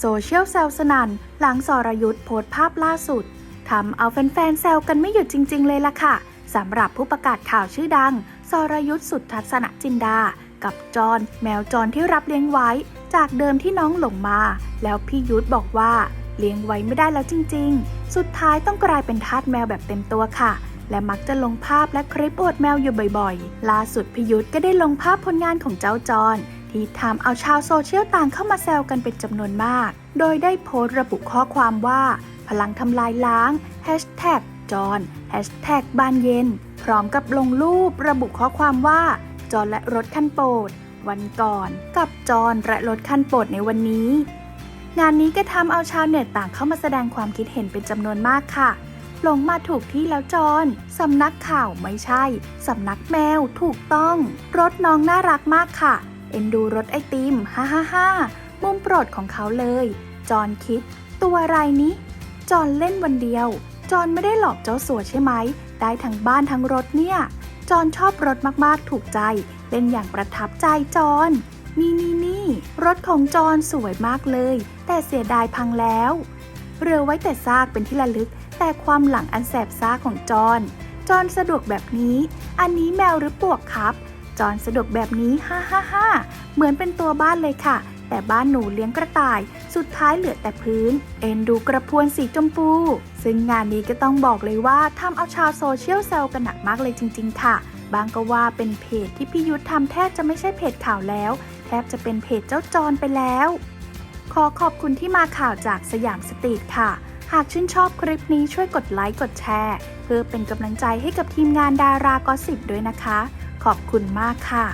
โซเชียลแซวสนันหลังสรยุทธ์โพสต์ภาพล่าสุดทำเอาแฟนๆแซวกันไม่หยุดจริง ๆ เลยล่ะค่ะสำหรับผู้ประกาศข่าวชื่อดังสรยุทธ์สุดทัศนจินดา กับจอนแมวจรที่รับเลี้ยงไว้ จากเดิมที่น้องหลงมา แล้วพี่ยุทธบอกว่า เลี้ยงไว้ไม่ได้แล้วจริง ๆ สุดท้ายต้องกลายเป็นทาสแมวแบบเต็มตัวค่ะ และมักจะลงภาพและคลิปอวดแมวอยู่บ่อยๆ ล่าสุดพิยุทธก็ได้ลงภาพผลงานของเจ้าจอน ที่ทำเอาชาวโซเชียลต่างเข้ามาแซวกันเป็นจำนวนมาก โดยได้โพสต์ระบุข้อความว่า พลังทำลายล้างจอนบานเย็น พร้อมกับลงรูประบุข้อความว่า จอนและรถคันโปรด วันก่อน กับจอนและรถคันโปรดในวันนี้ งานนี้ก็ทำเอาชาวเน็ตต่างเข้ามาแสดงความคิดเห็นเป็นจำนวนมากค่ะลงมาถูกที่แล้วจอนสำนักข่าวไม่ใช่ สำนักแมวถูกต้อง รถน้องน่ารักมากค่ะ เอ็นดูรถไอติม ฮ่าฮ่าฮ่ามุมโปรดของเขาเลย จอนคิด ตัวอะไรนี้ จอนเล่นวันเดียว จอนไม่ได้หลอกเจ้าสัวใช่ไหม ได้ทั้งบ้านทั้งรถเนี่ย จอนชอบรถมากๆ ถูกใจ เล่นอย่างประทับใจจอนนี่นี่นี่รถของจอนสวยมากเลย แต่เสียดายพังแล้ว เรือไว้แต่ซากเป็นที่ระลึก แต่ความหลังอันแสบซ่าของจอนจอนสะดวกแบบนี้ อันนี้แมวหรือปวกครับ จอนสะดวกแบบนี้ฮ่าฮ่าฮ่าเหมือนเป็นตัวบ้านเลยค่ะ แต่บ้านหนูเลี้ยงกระต่าย สุดท้ายเหลือแต่พื้น เอ็นดูกระพวนสีชมพู ซึ่งงานนี้ก็ต้องบอกเลยว่าทำเอาชาวโซเชียลแซวกันหนักมากเลยจริง ๆ ค่ะ บางก็ว่าเป็นเพจที่พี่ยุทธทำแทบจะไม่ใช่เพจข่าวแล้ว แทบจะเป็นเพจเจ้าจอนไปแล้ว ขอขอบคุณที่มาข่าวจากสยามสตรีทค่ะหากชื่นชอบคลิปนี้ช่วยกดไลค์ กดแชร์ เพื่อเป็นกำลังใจให้กับทีมงานดารากอสิบด้วยนะคะ ขอบคุณมากค่ะ